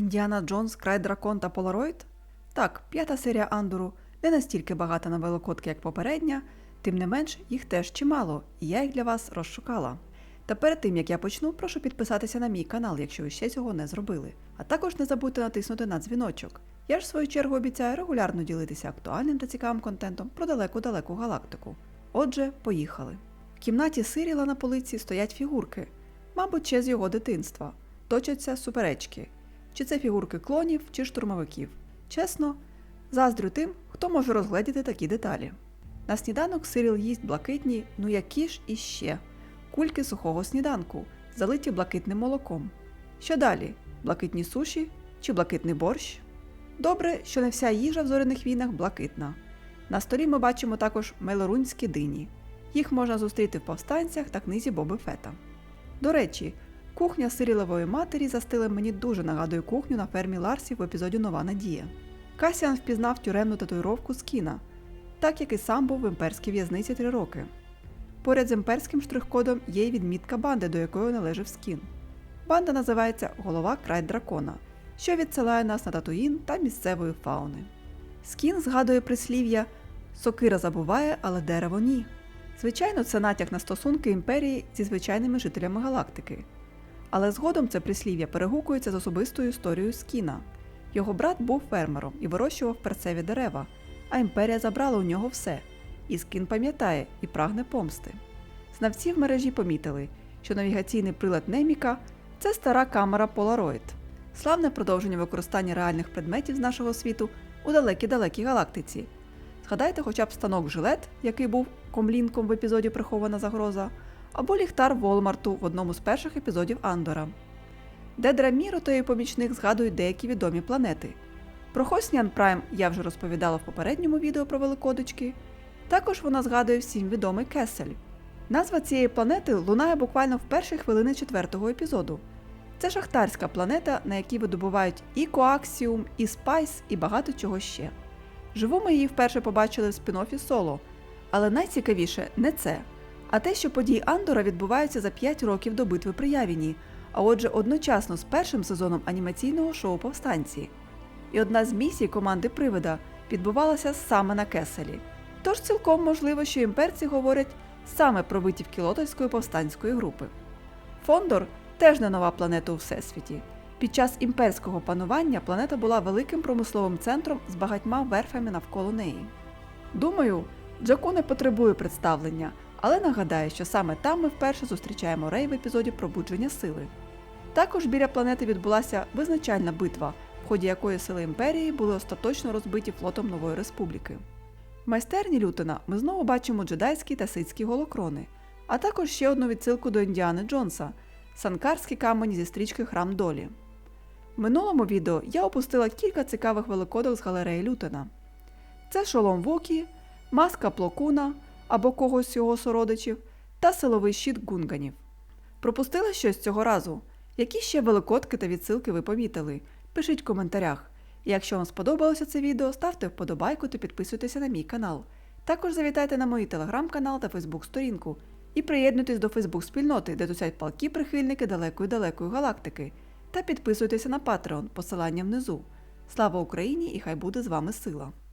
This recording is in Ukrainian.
Індіана Джонс, Край Дракон та Полароїд? Так, п'ята серія Андору не настільки багата на велокодки, як попередня, тим не менш їх теж чимало, і я їх для вас розшукала. Та перед тим як я почну, прошу підписатися на мій канал, якщо ви ще цього не зробили. А також не забудьте натиснути на дзвіночок. Я ж в свою чергу обіцяю регулярно ділитися актуальним та цікавим контентом про далеку-далеку галактику. Отже, поїхали. В кімнаті Сиріла на полиці стоять фігурки, мабуть, ще з його дитинства. Точаться суперечки. Чи це фігурки клонів, чи штурмовиків. Чесно, заздрю тим, хто може розгледіти такі деталі. На сніданок Сиріл їсть блакитні, ну які ж іще, кульки сухого сніданку, залиті блакитним молоком. Що далі? Блакитні суші чи блакитний борщ? Добре, що не вся їжа в зоряних війнах блакитна. На столі ми бачимо також мелорунські дині. Їх можна зустріти в повстанцях та книзі Боби Фета. До речі, кухня Сирілової матері за стилем мені дуже нагадує кухню на фермі Ларсі в епізоді Нова Надія. Касіан впізнав тюремну татуїровку з кіна, так як і сам був в імперській в'язниці три роки. Поряд з імперським штрих-кодом є й відмітка банди, до якої належав скін. Банда називається Голова Край Дракона, що відсилає нас на Татуїн та місцевої фауни. Скін згадує прислів'я Сокира забуває, але дерево ні. Звичайно, це натяк на стосунки імперії зі звичайними жителями галактики. Але згодом це прислів'я перегукується з особистою історією Скіна. Його брат був фермером і вирощував перцеві дерева, а імперія забрала у нього все. І Скін пам'ятає і прагне помсти. Знавці в мережі помітили, що навігаційний прилад Неміка це стара камера Polaroid, славне продовження використання реальних предметів з нашого світу у далекій-далекій галактиці. Згадайте хоча б станок жилет, який був комлінком в епізоді Прихована загроза, або ліхтар Волмарту в одному з перших епізодів Андора. Дедра Міро та її помічник згадують деякі відомі планети. Про Хосніан Прайм я вже розповідала в попередньому відео про великодочки. Також вона згадує всім відомий Кесель. Назва цієї планети лунає буквально в перші хвилини четвертого епізоду. Це шахтарська планета, на якій видобувають і коаксіум, і спайс, і багато чого ще. Живу ми її вперше побачили в спін-оффі соло, але найцікавіше не це, а те, що події Андора відбуваються за 5 років до битви при Явіні, а отже, одночасно з першим сезоном анімаційного шоу Повстанці. І одна з місій команди Привида відбувалася саме на Кеселі. Тож цілком можливо, що імперці говорять саме про витівки Лотольської повстанської групи. Фондор теж не нова планета у Всесвіті. Під час імперського панування планета була великим промисловим центром з багатьма верфами навколо неї. Думаю, Джаку не потребує представлення, але нагадаю, що саме там ми вперше зустрічаємо Рей в епізоді Пробудження сили. Також біля планети відбулася визначальна битва, в ході якої сили імперії були остаточно розбиті флотом Нової Республіки. В майстерні Лютона ми знову бачимо джедайські та ситські голокрони, а також ще одну відсилку до Індіани Джонса санкарські камені зі стрічки Храм Долі. В минулому відео я опустила кілька цікавих великодок з галереї Лютона. Це шолом Вокі, маска Плокуна або когось з його сородичів та силовий щит гунганів. Пропустила щось цього разу? Які ще великодки та відсилки ви помітили? Пишіть в коментарях. Якщо вам сподобалося це відео, ставте вподобайку та підписуйтеся на мій канал. Також завітайте на мій телеграм-канал та фейсбук-сторінку і приєднуйтесь до фейсбук-спільноти, де тусять палкі прихильники далекої-далекої галактики. Та підписуйтеся на Patreon, посилання внизу. Слава Україні і хай буде з вами сила!